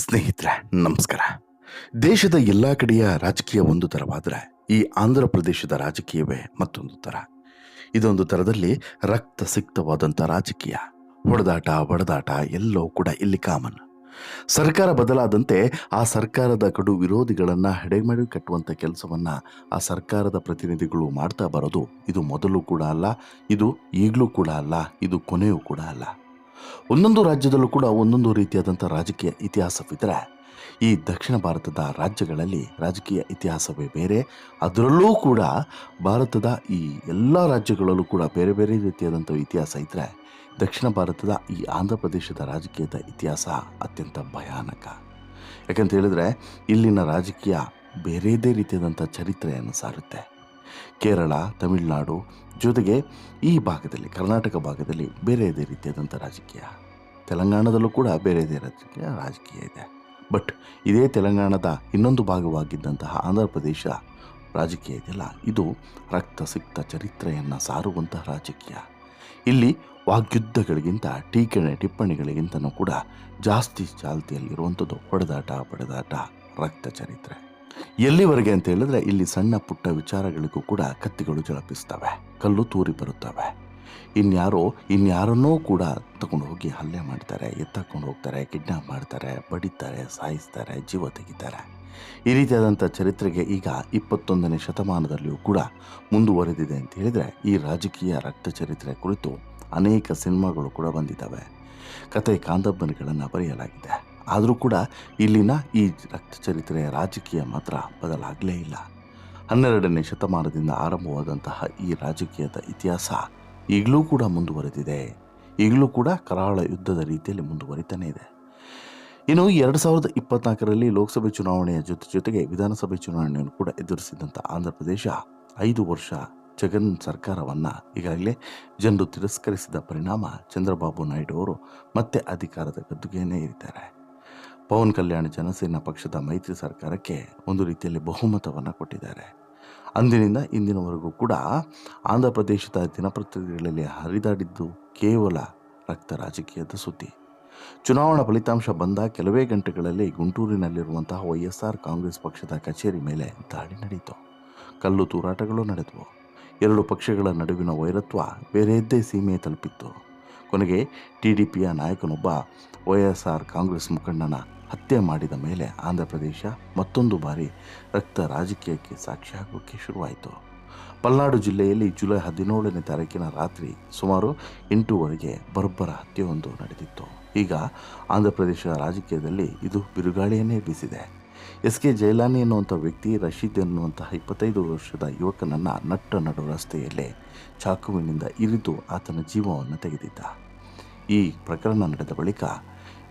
ಸ್ನೇಹಿತರೆ, ನಮಸ್ಕಾರ. ದೇಶದ ಎಲ್ಲ ಕಡೆಯ ರಾಜಕೀಯ ಒಂದು ಥರವಾದರೆ ಈ ಆಂಧ್ರ ಪ್ರದೇಶದ ರಾಜಕೀಯವೇ ಮತ್ತೊಂದು ಥರ ಇದೊಂದು ಥರದಲ್ಲಿ ರಕ್ತ ಸಿಕ್ತವಾದಂಥ ರಾಜಕೀಯ. ಹೊಡೆದಾಟ, ಬಡದಾಟ ಎಲ್ಲವೂ ಕೂಡ ಇಲ್ಲಿ ಕಾಮನ್ ಸರ್ಕಾರ ಬದಲಾದಂತೆ ಆ ಸರ್ಕಾರದ ಕಡು ವಿರೋಧಿಗಳನ್ನು ಹೆಡೆಮಡಿ ಕಟ್ಟುವಂಥ ಕೆಲಸವನ್ನು ಆ ಸರ್ಕಾರದ ಪ್ರತಿನಿಧಿಗಳು ಮಾಡ್ತಾ ಬರೋದು ಇದು ಮೊದಲು ಕೂಡ ಅಲ್ಲ, ಇದು ಈಗಲೂ ಕೂಡ ಅಲ್ಲ, ಇದು ಕೊನೆಯೂ ಕೂಡ ಅಲ್ಲ. ಒಂದೊಂದು ರಾಜ್ಯದಲ್ಲೂ ಕೂಡ ಒಂದೊಂದು ರೀತಿಯಾದಂಥ ರಾಜಕೀಯ ಇತಿಹಾಸವಿದ್ದರೆ ಈ ದಕ್ಷಿಣ ಭಾರತದ ರಾಜ್ಯಗಳಲ್ಲಿ ರಾಜಕೀಯ ಇತಿಹಾಸವೇ ಬೇರೆ. ಅದರಲ್ಲೂ ಕೂಡ ಭಾರತದ ಈ ಎಲ್ಲ ರಾಜ್ಯಗಳಲ್ಲೂ ಕೂಡ ಬೇರೆ ಬೇರೆ ರೀತಿಯಾದಂಥ ಇತಿಹಾಸ ಇದ್ದರೆ ದಕ್ಷಿಣ ಭಾರತದ ಈ ಆಂಧ್ರ ಪ್ರದೇಶದ ರಾಜಕೀಯದ ಇತಿಹಾಸ ಅತ್ಯಂತ ಭಯಾನಕ. ಯಾಕಂತ ಹೇಳಿದ್ರೆ, ಇಲ್ಲಿನ ರಾಜಕೀಯ ಬೇರೆದೇ ರೀತಿಯಾದಂಥ ಚರಿತ್ರೆಯನ್ನು ಸಾರುತ್ತೆ. ಕೇರಳ, ತಮಿಳುನಾಡು ಜೊತೆಗೆ ಈ ಭಾಗದಲ್ಲಿ, ಕರ್ನಾಟಕ ಭಾಗದಲ್ಲಿ ಬೇರೆಯದೇ ರೀತಿಯಾದಂಥ ರಾಜಕೀಯ. ತೆಲಂಗಾಣದಲ್ಲೂ ಕೂಡ ಬೇರೆಯದೇ ರಾಜಕೀಯ ರಾಜಕೀಯ ಇದೆ. ಬಟ್ ಇದೇ ತೆಲಂಗಾಣದ ಇನ್ನೊಂದು ಭಾಗವಾಗಿದ್ದಂತಹ ಆಂಧ್ರ ಪ್ರದೇಶ ರಾಜಕೀಯ ಇದೆಯಲ್ಲ, ಇದು ರಕ್ತ ಸಿಕ್ತ ಚರಿತ್ರೆಯನ್ನು ಸಾರುವಂತಹ ರಾಜಕೀಯ. ಇಲ್ಲಿ ವಾಗ್ಯುದ್ಧಗಳಿಗಿಂತ, ಟೀಕೆ ಟಿಪ್ಪಣಿಗಳಿಗಿಂತನೂ ಕೂಡ ಜಾಸ್ತಿ ಚಾಲ್ತಿಯಲ್ಲಿರುವಂಥದ್ದು ಹೊಡೆದಾಟ, ಪಡೆದಾಟ, ರಕ್ತ ಚರಿತ್ರೆ. ಎಲ್ಲಿವರೆಗೆ ಅಂತ ಹೇಳಿದ್ರೆ ಇಲ್ಲಿ ಸಣ್ಣ ಪುಟ್ಟ ವಿಚಾರಗಳಿಗೂ ಕೂಡ ಕತ್ತಿಗಳು ಜಳಪಿಸ್ತವೆ, ಕಲ್ಲು ತೂರಿ ಬರುತ್ತವೆ. ಇನ್ಯಾರೋ, ಇನ್ಯಾರನ್ನೋ ಕೂಡ ತಗೊಂಡು ಹೋಗಿ ಹಲ್ಲೆ ಮಾಡ್ತಾರೆ, ಎತ್ತಕೊಂಡು ಹೋಗ್ತಾರೆ, ಕಿಡ್ನಾಪ್ ಮಾಡ್ತಾರೆ, ಬಡಿತಾರೆ, ಸಾಯಿಸ್ತಾರೆ, ಜೀವ ತೆಗಿತಾರೆ. ಈ ರೀತಿಯಾದಂಥ ಚರಿತ್ರೆಗೆ ಈಗ ಇಪ್ಪತ್ತೊಂದನೇ ಶತಮಾನದಲ್ಲಿಯೂ ಕೂಡ ಮುಂದುವರೆದಿದೆ ಅಂತ ಹೇಳಿದರೆ ಈ ರಾಜಕೀಯ ರಕ್ತ ಚರಿತ್ರೆ ಕುರಿತು ಅನೇಕ ಸಿನಿಮಾಗಳು ಕೂಡ ಬಂದಿದ್ದಾವೆ. ಕತೆ ಕಾಂದಬ್ಬನಿಗಳನ್ನು ಬರೆಯಲಾಗಿದೆ. ಆದರೂ ಕೂಡ ಇಲ್ಲಿನ ಈ ರಕ್ತ ಚರಿತ್ರೆಯ ರಾಜಕೀಯ ಮಾತ್ರ ಬದಲಾಗಲೇ ಇಲ್ಲ. ಹನ್ನೆರಡನೇ ಶತಮಾನದಿಂದ ಆರಂಭವಾದಂತಹ ಈ ರಾಜಕೀಯದ ಇತಿಹಾಸ ಈಗಲೂ ಕೂಡ ಮುಂದುವರೆದಿದೆ. ಈಗಲೂ ಕೂಡ ಕರಾಳ ಯುದ್ಧದ ರೀತಿಯಲ್ಲಿ ಮುಂದುವರಿತಾನೆ ಇದೆ. ಇನ್ನು ಎರಡು ಸಾವಿರದ ಇಪ್ಪತ್ನಾಲ್ಕರಲ್ಲಿ ಲೋಕಸಭೆ ಚುನಾವಣೆಯ ಜೊತೆ ಜೊತೆಗೆ ವಿಧಾನಸಭೆ ಚುನಾವಣೆಯನ್ನು ಕೂಡ ಎದುರಿಸಿದಂಥ ಆಂಧ್ರ ಪ್ರದೇಶ ಐದು ವರ್ಷ ಜಗನ್ ಸರ್ಕಾರವನ್ನು ಈಗಾಗಲೇ ಜನರು ತಿರಸ್ಕರಿಸಿದ ಪರಿಣಾಮ ಚಂದ್ರಬಾಬು ನಾಯ್ಡು ಅವರು ಮತ್ತೆ ಅಧಿಕಾರದ ಗದ್ದುಗೆಯನ್ನೇ ಇರಿದ್ದಾರೆ ಪವನ್ ಕಲ್ಯಾಣ್ ಜನಸೇನಾ ಪಕ್ಷದ ಮೈತ್ರಿ ಸರ್ಕಾರಕ್ಕೆ ಒಂದು ರೀತಿಯಲ್ಲಿ ಬಹುಮತವನ್ನು ಕೊಟ್ಟಿದ್ದಾರೆ. ಅಂದಿನಿಂದ ಇಂದಿನವರೆಗೂ ಕೂಡ ಆಂಧ್ರ ಪ್ರದೇಶದ ದಿನಪತ್ರಿಕೆಗಳಲ್ಲಿ ಹರಿದಾಡಿದ್ದು ಕೇವಲ ರಕ್ತ ರಾಜಕೀಯದ ಸುದ್ದಿ. ಚುನಾವಣಾ ಫಲಿತಾಂಶ ಬಂದ ಕೆಲವೇ ಗಂಟೆಗಳಲ್ಲಿ ಗುಂಟೂರಿನಲ್ಲಿರುವಂತಹ ವೈ ಎಸ್ ಆರ್ ಕಾಂಗ್ರೆಸ್ ಪಕ್ಷದ ಕಚೇರಿ ಮೇಲೆ ದಾಳಿ ನಡೆಯಿತು ಕಲ್ಲು ತೂರಾಟಗಳು ನಡೆದವು. ಎರಡು ಪಕ್ಷಗಳ ನಡುವಿನ ವೈರತ್ವ ಬೇರೆಯದ್ದೇ ಸೀಮೆ ತಲುಪಿತ್ತು. ಕೊನೆಗೆ ಟಿ ಡಿ ಪಿಯ ನಾಯಕನೊಬ್ಬ ವೈ ಎಸ್ ಆರ್ ಕಾಂಗ್ರೆಸ್ ಮುಖಂಡನ ಹತ್ಯೆ ಮಾಡಿದ ಮೇಲೆ ಆಂಧ್ರ ಪ್ರದೇಶ ಮತ್ತೊಂದು ಬಾರಿ ರಕ್ತ ರಾಜಕೀಯಕ್ಕೆ ಸಾಕ್ಷಿಯಾಗೋಕ್ಕೆ ಶುರುವಾಯಿತು. ಪಲ್ನಾಡು ಜಿಲ್ಲೆಯಲ್ಲಿ ಜುಲೈ ಹದಿನೇಳನೇ ತಾರೀಕಿನ ರಾತ್ರಿ ಸುಮಾರು ಎಂಟೂವರೆಗೆ ಬರ್ಬರ ಹತ್ಯೆಯೊಂದು ನಡೆದಿತ್ತು. ಈಗ ಆಂಧ್ರ ಪ್ರದೇಶ ರಾಜಕೀಯದಲ್ಲಿ ಇದು ಬಿರುಗಾಳಿಯನ್ನೇ ಬೀಸಿದೆ. ಎಸ್ ಕೆ ಜೈಲಾನಿ ಎನ್ನುವಂಥ ವ್ಯಕ್ತಿ ರಶೀದ್ ಎನ್ನುವಂತಹ ಇಪ್ಪತ್ತೈದು ವರ್ಷದ ಯುವಕನನ್ನು ನಟ್ಟ ನಡು ರಸ್ತೆಯಲ್ಲೇ ಚಾಕುವಿನಿಂದ ಇರಿದು ಆತನ ಜೀವವನ್ನು ತೆಗೆದಿದ್ದ. ಈ ಪ್ರಕರಣ ನಡೆದ ಬಳಿಕ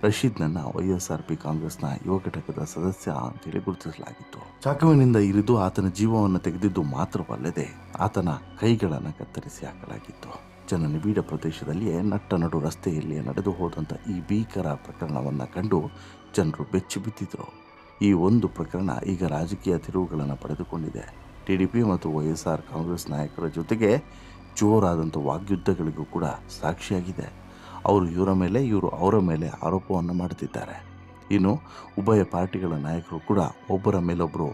ರಶೀದ್ನನ್ನು ವೈ ಎಸ್ ಆರ್ ಪಿ ಕಾಂಗ್ರೆಸ್ನ ಯುವ ಘಟಕದ ಸದಸ್ಯ ಅಂತೇಳಿ ಗುರುತಿಸಲಾಗಿತ್ತು. ಚಾಕುವಿನಿಂದ ಇರಿದು ಆತನ ಜೀವವನ್ನು ತೆಗೆದಿದ್ದು ಮಾತ್ರವಲ್ಲದೆ ಆತನ ಕೈಗಳನ್ನು ಕತ್ತರಿಸಿ ಹಾಕಲಾಗಿತ್ತು. ಜನ ನಿಬೀಡ ಪ್ರದೇಶದಲ್ಲಿಯೇ ನಟ್ಟ ನಡು ರಸ್ತೆಯಲ್ಲಿ ನಡೆದು ಹೋದಂಥ ಈ ಭೀಕರ ಪ್ರಕರಣವನ್ನು ಕಂಡು ಜನರು ಬೆಚ್ಚಿ ಬಿದ್ದಿದ್ರು ಈ ಒಂದು ಪ್ರಕರಣ ಈಗ ರಾಜಕೀಯ ತಿರುವುಗಳನ್ನು ಪಡೆದುಕೊಂಡಿದೆ. ಟಿ ಡಿ ಪಿ ಮತ್ತು ವೈ ಎಸ್ ಆರ್ ಕಾಂಗ್ರೆಸ್ ನಾಯಕರ ಜೊತೆಗೆ ಜೋರಾದಂಥ ವಾಗ್ಯುದ್ಧಗಳಿಗೂ ಕೂಡ ಸಾಕ್ಷಿಯಾಗಿದೆ. ಅವರು ಇವರ ಮೇಲೆ, ಇವರು ಅವರ ಮೇಲೆ ಆರೋಪವನ್ನು ಮಾಡುತ್ತಿದ್ದಾರೆ. ಇನ್ನು ಉಭಯ ಪಾರ್ಟಿಗಳ ನಾಯಕರು ಕೂಡ ಒಬ್ಬರ ಮೇಲೊಬ್ಬರು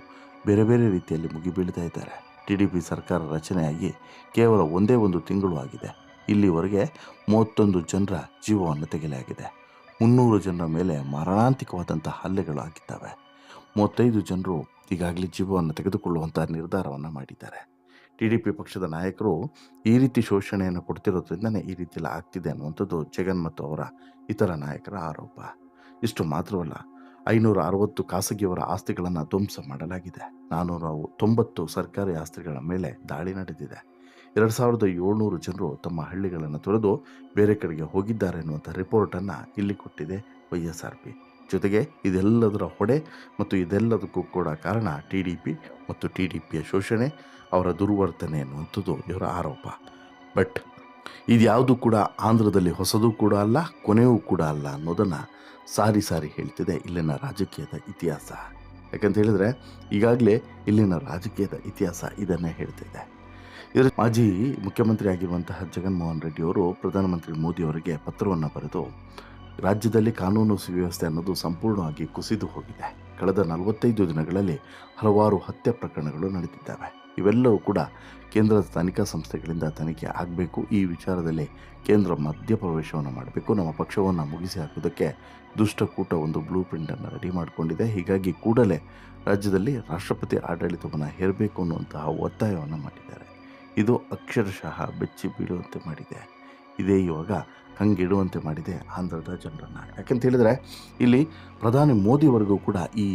ಬೇರೆ ಬೇರೆ ರೀತಿಯಲ್ಲಿ ಮುಗಿಬೀಳ್ತಾ ಇದ್ದಾರೆ. ಟಿ ಡಿ ಪಿ ಸರ್ಕಾರ ರಚನೆಯಾಗಿ ಕೇವಲ ಒಂದೇ ಒಂದು ತಿಂಗಳು ಆಗಿದೆ. ಇಲ್ಲಿವರೆಗೆ ಮೂವತ್ತೊಂದು ಜನರ ಜೀವವನ್ನು ತೆಗೆಯಲಾಗಿದೆ. ಮುನ್ನೂರು ಜನರ ಮೇಲೆ ಮಾರಣಾಂತಿಕವಾದಂಥ ಹಲ್ಲೆಗಳು ಆಗಿದ್ದಾವೆ ಮೂವತ್ತೈದು ಜನರು ಈಗಾಗಲೇ ಜೀವವನ್ನು ತೆಗೆದುಕೊಳ್ಳುವಂಥ ನಿರ್ಧಾರವನ್ನು ಮಾಡಿದ್ದಾರೆ. ಟಿ ಡಿ ಪಿ ಪಕ್ಷದ ನಾಯಕರು ಈ ರೀತಿ ಶೋಷಣೆಯನ್ನು ಕೊಡ್ತಿರೋದ್ರಿಂದನೇ ಈ ರೀತಿಯಲ್ಲಿ ಆಗ್ತಿದೆ ಅನ್ನುವಂಥದ್ದು ಜಗನ್ ಮತ್ತು ಅವರ ಇತರ ನಾಯಕರ ಆರೋಪ. ಇಷ್ಟು ಮಾತ್ರವಲ್ಲ, ಐನೂರ ಅರವತ್ತು ಖಾಸಗಿಯವರ ಆಸ್ತಿಗಳನ್ನು ಧ್ವಂಸ ಮಾಡಲಾಗಿದೆ. ನಾನ್ನೂರ ತೊಂಬತ್ತು ಸರ್ಕಾರಿ ಆಸ್ತಿಗಳ ಮೇಲೆ ದಾಳಿ ನಡೆದಿದೆ. ಎರಡು ಸಾವಿರದ ಏಳ್ನೂರು ಜನರು ತಮ್ಮ ಹಳ್ಳಿಗಳನ್ನು ತೊರೆದು ಬೇರೆ ಕಡೆಗೆ ಹೋಗಿದ್ದಾರೆ ಎನ್ನುವಂಥ ರಿಪೋರ್ಟನ್ನು ಇಲ್ಲಿ ಕೊಟ್ಟಿದೆ ವೈ ಎಸ್ ಆರ್ ಪಿ. ಜೊತೆಗೆ ಇದೆಲ್ಲದರ ಹೊಡೆ ಮತ್ತು ಇದೆಲ್ಲದಕ್ಕೂ ಕೂಡ ಕಾರಣ ಟಿ ಡಿ ಪಿ ಮತ್ತು ಟಿ ಡಿ ಪಿಯ ಶೋಷಣೆ, ಅವರ ದುರ್ವರ್ತನೆ ಅನ್ನುವಂಥದ್ದು ಇವರ ಆರೋಪ. ಬಟ್ ಇದ್ಯಾವುದು ಕೂಡ ಆಂಧ್ರದಲ್ಲಿ ಹೊಸದು ಕೂಡ ಅಲ್ಲ, ಕೊನೆಯೂ ಕೂಡ ಅಲ್ಲ ಅನ್ನೋದನ್ನು ಸಾರಿ ಸಾರಿ ಹೇಳ್ತಿದೆ ಇಲ್ಲಿನ ರಾಜಕೀಯದ ಇತಿಹಾಸ. ಯಾಕಂತ ಹೇಳಿದ್ರೆ ಈಗಾಗಲೇ ಇಲ್ಲಿನ ರಾಜಕೀಯದ ಇತಿಹಾಸ ಇದನ್ನೇ ಹೇಳ್ತಿದೆ. ಇದರ ಮಾಜಿ ಮುಖ್ಯಮಂತ್ರಿ ಆಗಿರುವಂತಹ ಜಗನ್ಮೋಹನ್ ರೆಡ್ಡಿ ಅವರು ಪ್ರಧಾನಮಂತ್ರಿ ಮೋದಿ ಅವರಿಗೆ ಪತ್ರವನ್ನು ಬರೆದು ರಾಜ್ಯದಲ್ಲಿ ಕಾನೂನು ಸುವ್ಯವಸ್ಥೆ ಅನ್ನೋದು ಸಂಪೂರ್ಣವಾಗಿ ಕುಸಿದು ಹೋಗಿದೆ. ಕಳೆದ ನಲವತ್ತೈದು ದಿನಗಳಲ್ಲಿ ಹಲವಾರು ಹತ್ಯೆ ಪ್ರಕರಣಗಳು ನಡೆದಿದ್ದಾವೆ. ಇವೆಲ್ಲವೂ ಕೂಡ ಕೇಂದ್ರದ ತನಿಖಾ ಸಂಸ್ಥೆಗಳಿಂದ ತನಿಖೆ ಆಗಬೇಕು. ಈ ವಿಚಾರದಲ್ಲಿ ಕೇಂದ್ರ ಮಧ್ಯಪ್ರವೇಶವನ್ನು ಮಾಡಬೇಕು. ನಮ್ಮ ಪಕ್ಷವನ್ನು ಮುಗಿಸಿ ಹಾಕೋದಕ್ಕೆ ದುಷ್ಟಕೂಟ ಒಂದು ಬ್ಲೂ ಪ್ರಿಂಟನ್ನು ರೆಡಿ ಮಾಡಿಕೊಂಡಿದೆ. ಹೀಗಾಗಿ ಕೂಡಲೇ ರಾಜ್ಯದಲ್ಲಿ ರಾಷ್ಟ್ರಪತಿ ಆಡಳಿತವನ್ನು ಹೇರಬೇಕು ಅನ್ನುವಂತಹ ಒತ್ತಾಯವನ್ನು ಮಾಡಿದ್ದಾರೆ. ಇದು ಅಕ್ಷರಶಃ ಬೆಚ್ಚಿ ಬೀಳುವಂತೆ ಮಾಡಿದೆ. ಇದೇ ಇವಾಗ ಕಂಗಿಡುವಂತೆ ಮಾಡಿದೆ ಆಂಧ್ರದ ಜನರನ್ನು. ಯಾಕಂತ ಹೇಳಿದರೆ ಇಲ್ಲಿ ಪ್ರಧಾನಿ ಮೋದಿವರೆಗೂ ಕೂಡ ಈ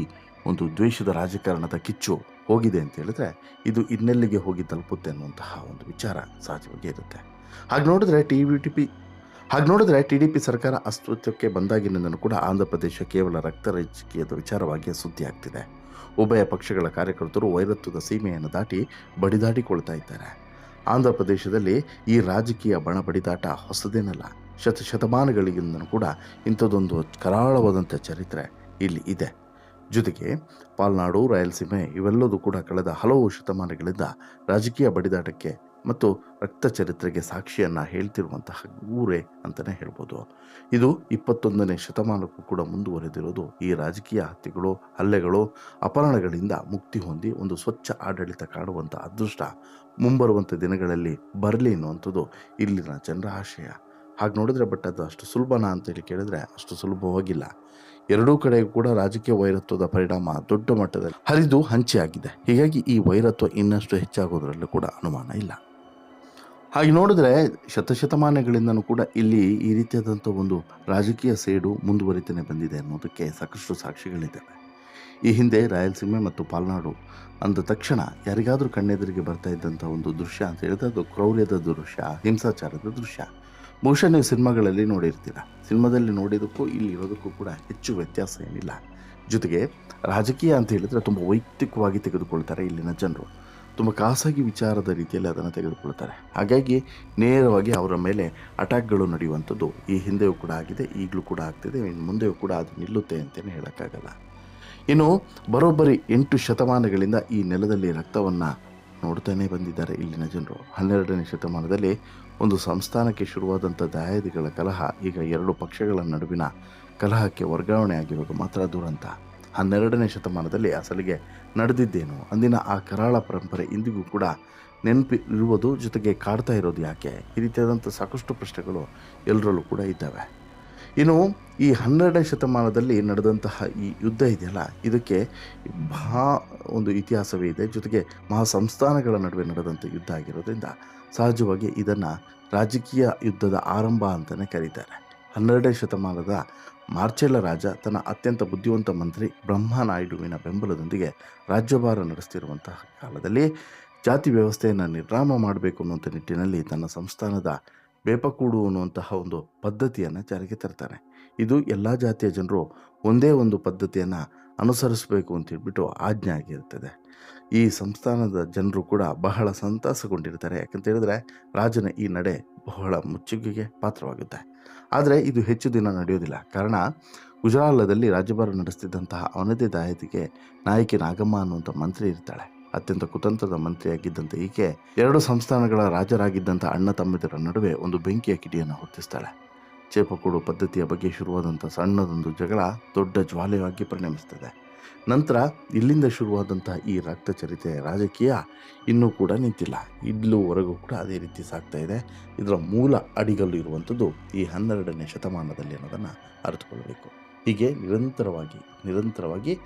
ಒಂದು ದ್ವೇಷದ ರಾಜಕಾರಣದ ಕಿಚ್ಚು ಹೋಗಿದೆ ಅಂತ ಹೇಳಿದ್ರೆ ಇದು ಇನ್ನೆಲ್ಲಿಗೆ ಹೋಗಿ ತಲುಪುತ್ತೆ ಅನ್ನುವಂತಹ ಒಂದು ವಿಚಾರ ಸಹಜವಾಗಿ ಇರುತ್ತೆ. ಹಾಗೆ ನೋಡಿದ್ರೆ ಟಿ ವಿ ಟಿ ಪಿ, ಹಾಗೆ ನೋಡಿದ್ರೆ ಟಿ ಡಿ ಪಿ ಸರ್ಕಾರ ಅಸ್ತಿತ್ವಕ್ಕೆ ಬಂದಾಗಿನಿಂದಲೂ ಕೂಡ ಆಂಧ್ರ ಪ್ರದೇಶ ಕೇವಲ ರಕ್ತ ರಾಜಕೀಯದ ವಿಚಾರವಾಗಿ ಸುದ್ದಿ ಆಗ್ತಿದೆ ಉಭಯ ಪಕ್ಷಗಳ ಕಾರ್ಯಕರ್ತರು ವೈರತ್ವದ ಸೀಮೆಯನ್ನು ದಾಟಿ ಬಡಿದಾಡಿಕೊಳ್ತಾ ಇದ್ದಾರೆ. ಆಂಧ್ರ ಪ್ರದೇಶದಲ್ಲಿ ಈ ರಾಜಕೀಯ ಬಣ ಬಡಿದಾಟ ಹೊಸದೇನಲ್ಲ. ಶತ ಶತಮಾನಗಳಿಗಿಂತ ಕೂಡ ಇಂಥದ್ದೊಂದು ಕರಾಳವಾದಂಥ ಚರಿತ್ರೆ ಇಲ್ಲಿ ಇದೆ. ಜೊತೆಗೆ ಪಾಲ್ನಾಡು, ರಾಯಲಸೀಮೆ ಇವೆಲ್ಲದೂ ಕೂಡ ಕಳೆದ ಹಲವು ಶತಮಾನಗಳಿಂದ ರಾಜಕೀಯ ಬಡಿದಾಟಕ್ಕೆ ಮತ್ತು ರಕ್ತ ಚರಿತ್ರೆಗೆ ಸಾಕ್ಷಿಯನ್ನು ಹೇಳ್ತಿರುವಂತಹ ಊರೇ ಅಂತಲೇ ಹೇಳ್ಬೋದು. ಇದು ಇಪ್ಪತ್ತೊಂದನೇ ಶತಮಾನಕ್ಕೂ ಕೂಡ ಮುಂದುವರೆದಿರೋದು ಈ ರಾಜಕೀಯ ಹತ್ಯೆಗಳು, ಹಲ್ಲೆಗಳು, ಅಪಹರಣಗಳಿಂದ ಮುಕ್ತಿ ಹೊಂದಿ ಒಂದು ಸ್ವಚ್ಛ ಆಡಳಿತ ಕಾಣುವಂಥ ಅದೃಷ್ಟ ಮುಂಬರುವಂಥ ದಿನಗಳಲ್ಲಿ ಬರಲಿ ಅನ್ನುವಂಥದ್ದು ಇಲ್ಲಿನ ಜನರ ಆಶಯ. ಹಾಗೆ ನೋಡಿದ್ರೆ ಬಟ್ ಅದು ಅಷ್ಟು ಸುಲಭನಾ ಅಂತೇಳಿ ಕೇಳಿದ್ರೆ ಅಷ್ಟು ಸುಲಭವಾಗಿಲ್ಲ. ಎರಡೂ ಕಡೆ ಕೂಡ ರಾಜಕೀಯ ವೈರತ್ವದ ಪರಿಣಾಮ ದೊಡ್ಡ ಮಟ್ಟದಲ್ಲಿ ಹರಿದು ಹಂಚಿಯಾಗಿದೆ. ಹೀಗಾಗಿ ಈ ವೈರತ್ವ ಇನ್ನಷ್ಟು ಹೆಚ್ಚಾಗೋದ್ರಲ್ಲೂ ಕೂಡ ಅನುಮಾನ ಇಲ್ಲ. ಹಾಗೆ ನೋಡಿದ್ರೆ ಶತಶತಮಾನಗಳಿಂದನೂ ಕೂಡ ಇಲ್ಲಿ ಈ ರೀತಿಯಾದಂಥ ಒಂದು ರಾಜಕೀಯ ಸೇಡು ಮುಂದುವರಿತಾನೆ ಬಂದಿದೆ ಅನ್ನೋದಕ್ಕೆ ಸಾಕಷ್ಟು ಸಾಕ್ಷಿಗಳಿದ್ದಾವೆ ಈ ಹಿಂದೆ ರಾಯಲಸೀಮೆ ಮತ್ತು ಪಾಲ್ನಾಡು ಅಂದ ತಕ್ಷಣ ಯಾರಿಗಾದರೂ ಕಣ್ಣೆದುರಿಗೆ ಬರ್ತಾ ಇದ್ದಂಥ ಒಂದು ದೃಶ್ಯ ಅಂತ ಹೇಳಿದ್ರೆ ಅದು ಕ್ರೌರ್ಯದ ದೃಶ್ಯ, ಹಿಂಸಾಚಾರದ ದೃಶ್ಯ. ಬಹುಶಃ ನೀವು ಸಿನಿಮಾಗಳಲ್ಲಿ ನೋಡಿರ್ತೀರ. ಸಿನಿಮಾದಲ್ಲಿ ನೋಡಿದಕ್ಕೂ ಇಲ್ಲಿ ಇರೋದಕ್ಕೂ ಕೂಡ ಹೆಚ್ಚು ವ್ಯತ್ಯಾಸ ಏನಿಲ್ಲ. ಜೊತೆಗೆ ರಾಜಕೀಯ ಅಂತ ಹೇಳಿದ್ರೆ ತುಂಬ ವೈಯಕ್ತಿಕವಾಗಿ ತೆಗೆದುಕೊಳ್ತಾರೆ ಇಲ್ಲಿನ ಜನರು. ತುಂಬ ಖಾಸಗಿ ವಿಚಾರದ ರೀತಿಯಲ್ಲಿ ಅದನ್ನು ತೆಗೆದುಕೊಳ್ತಾರೆ ಹಾಗಾಗಿ ನೇರವಾಗಿ ಅವರ ಮೇಲೆ ಅಟ್ಯಾಕ್ಗಳು ನಡೆಯುವಂಥದ್ದು ಈ ಹಿಂದೆಯೂ ಕೂಡ ಆಗಿದೆ, ಈಗಲೂ ಕೂಡ ಆಗ್ತಿದೆ, ಇನ್ನು ಮುಂದೆಯೂ ಕೂಡ ಅದು ನಿಲ್ಲುತ್ತೆ ಅಂತಲೇ ಹೇಳೋಕ್ಕಾಗಲ್ಲ. ಇನ್ನು ಬರೋಬ್ಬರಿ ಎಂಟು ಶತಮಾನಗಳಿಂದ ಈ ನೆಲದಲ್ಲಿ ರಕ್ತವನ್ನು ನೋಡ್ತಾನೆ ಬಂದಿದ್ದಾರೆ ಇಲ್ಲಿನ ಜನರು. ಹನ್ನೆರಡನೇ ಶತಮಾನದಲ್ಲಿ ಒಂದು ಸಂಸ್ಥಾನಕ್ಕೆ ಶುರುವಾದಂಥ ದಾಯಾದಿಗಳ ಕಲಹ, ಈಗ ಎರಡು ಪಕ್ಷಗಳ ನಡುವಿನ ಕಲಹಕ್ಕೆ ವರ್ಗಾವಣೆ ಆಗಿರೋದು ಮಾತ್ರ ದುರಂತ. ಹನ್ನೆರಡನೇ ಶತಮಾನದಲ್ಲಿ ಅಸಲಿಗೆ ನಡೆದಿದ್ದೇನು? ಅಂದಿನ ಆ ಕರಾಳ ಪರಂಪರೆ ಇಂದಿಗೂ ಕೂಡ ನೆನಪಿ ಇರುವುದು ಜೊತೆಗೆ ಕಾಡ್ತಾ ಇರೋದು ಯಾಕೆ? ಈ ರೀತಿಯಾದಂಥ ಸಾಕಷ್ಟು ಪ್ರಶ್ನೆಗಳು ಎಲ್ಲರಲ್ಲೂ ಕೂಡ ಇದ್ದಾವೆ. ಇನ್ನು ಈ ಹನ್ನೆರಡನೇ ಶತಮಾನದಲ್ಲಿ ನಡೆದಂತಹ ಈ ಯುದ್ಧ ಇದೆಯಲ್ಲ, ಇದಕ್ಕೆ ಮಹಾ ಒಂದು ಇತಿಹಾಸವೇ ಇದೆ. ಜೊತೆಗೆ ಮಹಾ ಸಂಸ್ಥಾನಗಳ ನಡುವೆ ನಡೆದಂಥ ಯುದ್ಧ ಆಗಿರೋದ್ರಿಂದ ಸಹಜವಾಗಿ ಇದನ್ನು ರಾಜಕೀಯ ಯುದ್ಧದ ಆರಂಭ ಅಂತಲೇ ಕರೀತಾರೆ. ಹನ್ನೆರಡನೇ ಶತಮಾನದ ಮಾರ್ಚೆಲ್ಲ ರಾಜ ತನ್ನ ಅತ್ಯಂತ ಬುದ್ಧಿವಂತ ಮಂತ್ರಿ ಬ್ರಹ್ಮನಾಯ್ಡುವಿನ ಬೆಂಬಲದೊಂದಿಗೆ ರಾಜ್ಯಭಾರ ನಡೆಸ್ತಿರುವಂತಹ ಕಾಲದಲ್ಲಿ ಜಾತಿ ವ್ಯವಸ್ಥೆಯನ್ನು ನಿರ್ನಾಮ ಮಾಡಬೇಕು ಅನ್ನುವಂಥ ನಿಟ್ಟಿನಲ್ಲಿ ತನ್ನ ಸಂಸ್ಥಾನದ ಬೇಪಕೂಡು ಅನ್ನುವಂತಹ ಒಂದು ಪದ್ಧತಿಯನ್ನು ಜಾರಿಗೆ ತರ್ತಾನೆ. ಇದು ಎಲ್ಲ ಜಾತಿಯ ಜನರು ಒಂದೇ ಒಂದು ಪದ್ಧತಿಯನ್ನು ಅನುಸರಿಸಬೇಕು ಅಂತ ಹೇಳ್ಬಿಟ್ಟು ಆಜ್ಞೆ ಆಗಿರ್ತದೆ. ಈ ಸಂಸ್ಥಾನದ ಜನರು ಕೂಡ ಬಹಳ ಸಂತಸಗೊಂಡಿರ್ತಾರೆ. ಯಾಕಂತ ಹೇಳಿದ್ರೆ ರಾಜನ ಈ ನಡೆ ಬಹಳ ಮುಚ್ಚುಗೆಗೆ ಪಾತ್ರವಾಗುತ್ತೆ. ಆದರೆ ಇದು ಹೆಚ್ಚು ದಿನ ನಡೆಯೋದಿಲ್ಲ ಕಾರಣ ಗುಜರಾಲದಲ್ಲಿ ರಾಜ್ಯಭಾರ ನಡೆಸ್ತಿದ್ದಂತಹ ಅವನದೇ ದಾಯತಿಗೆ ನಾಯಕಿ ನಾಗಮ್ಮ ಅನ್ನುವಂಥ ಮಂತ್ರಿ ಇರ್ತಾಳೆ. ಅತ್ಯಂತ ಕುತಂತ್ರದ ಮಂತ್ರಿಯಾಗಿದ್ದಂಥ ಈಕೆ ಎರಡು ಸಂಸ್ಥಾನಗಳ ರಾಜರಾಗಿದ್ದಂಥ ಅಣ್ಣ ತಮ್ಮದಿರ ನಡುವೆ ಒಂದು ಬೆಂಕಿಯ ಕಿಡಿಯನ್ನು ಹೊತ್ತಿಸ್ತಾಳೆ. ಚೇಪಕೂಡು ಪದ್ಧತಿಯ ಬಗ್ಗೆ ಶುರುವಾದಂಥ ಸಣ್ಣದೊಂದು ಜಗಳ ದೊಡ್ಡ ಜ್ವಾಲೆಯಾಗಿ ಪರಿಣಮಿಸ್ತದೆ. ನಂತರ ಇಲ್ಲಿಂದ ಶುರುವಾದಂತಹ ಈ ರಕ್ತ ಚರಿತ್ರೆ ರಾಜಕೀಯ ಇನ್ನೂ ಕೂಡ ನಿಂತಿಲ್ಲ. ಇಲ್ಲೂವರೆಗೂ ಕೂಡ ಅದೇ ರೀತಿ ಸಾಗ್ತಾ ಇದೆ. ಇದರ ಮೂಲ ಅಡಿಗಲ್ಲು ಇರುವಂಥದ್ದು ಈ ಹನ್ನೆರಡನೇ ಶತಮಾನದಲ್ಲಿ ಅನ್ನೋದನ್ನು ಅರಿತುಕೊಳ್ಳಬೇಕು. ಹೀಗೆ ನಿರಂತರವಾಗಿ ನಿರಂತರವಾಗಿ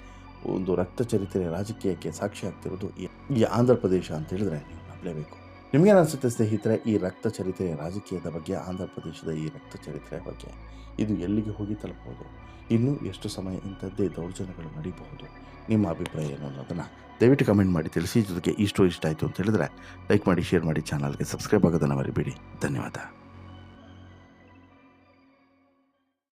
ಒಂದು ರಕ್ತ ಚರಿತ್ರೆ ರಾಜಕೀಯಕ್ಕೆ ಸಾಕ್ಷಿ ಆಗ್ತಿರೋದು ಈ ಈ ಆಂಧ್ರ ಪ್ರದೇಶ ಅಂತ ಹೇಳಿದ್ರೆ ನೀವು ನಂಬಲೇಬೇಕು. ನಿಮಗೇನು ಅನಿಸುತ್ತೆ ಸ್ನೇಹಿತರೆ, ಈ ರಕ್ತ ಚರಿತ್ರೆ ರಾಜಕೀಯದ ಬಗ್ಗೆ, ಆಂಧ್ರ ಪ್ರದೇಶದ ಈ ರಕ್ತ ಚರಿತ್ರೆ ಬಗ್ಗೆ? ಇದು ಎಲ್ಲಿಗೆ ಹೋಗಿ ತಲುಪಬಹುದು? ಇನ್ನೂ ಎಷ್ಟು ಸಮಯ ಇಂಥದ್ದೇ ದೌರ್ಜನ್ಯಗಳು ನಡೀಬಹುದು? ನಿಮ್ಮ ಅಭಿಪ್ರಾಯ ಏನು ಅನ್ನೋದನ್ನು ದಯವಿಟ್ಟು ಕಮೆಂಟ್ ಮಾಡಿ ತಿಳಿಸಿ. ಜೊತೆಗೆ ಇಷ್ಟು ಇಷ್ಟ ಆಯಿತು ಅಂತ ಹೇಳಿದ್ರೆ, ಲೈಕ್ ಮಾಡಿ, ಶೇರ್ ಮಾಡಿ, ಚಾನಲ್ಗೆ ಸಬ್ಸ್ಕ್ರೈಬ್ ಆಗೋದನ್ನು ಮರಿಬೇಡಿ. ಧನ್ಯವಾದ.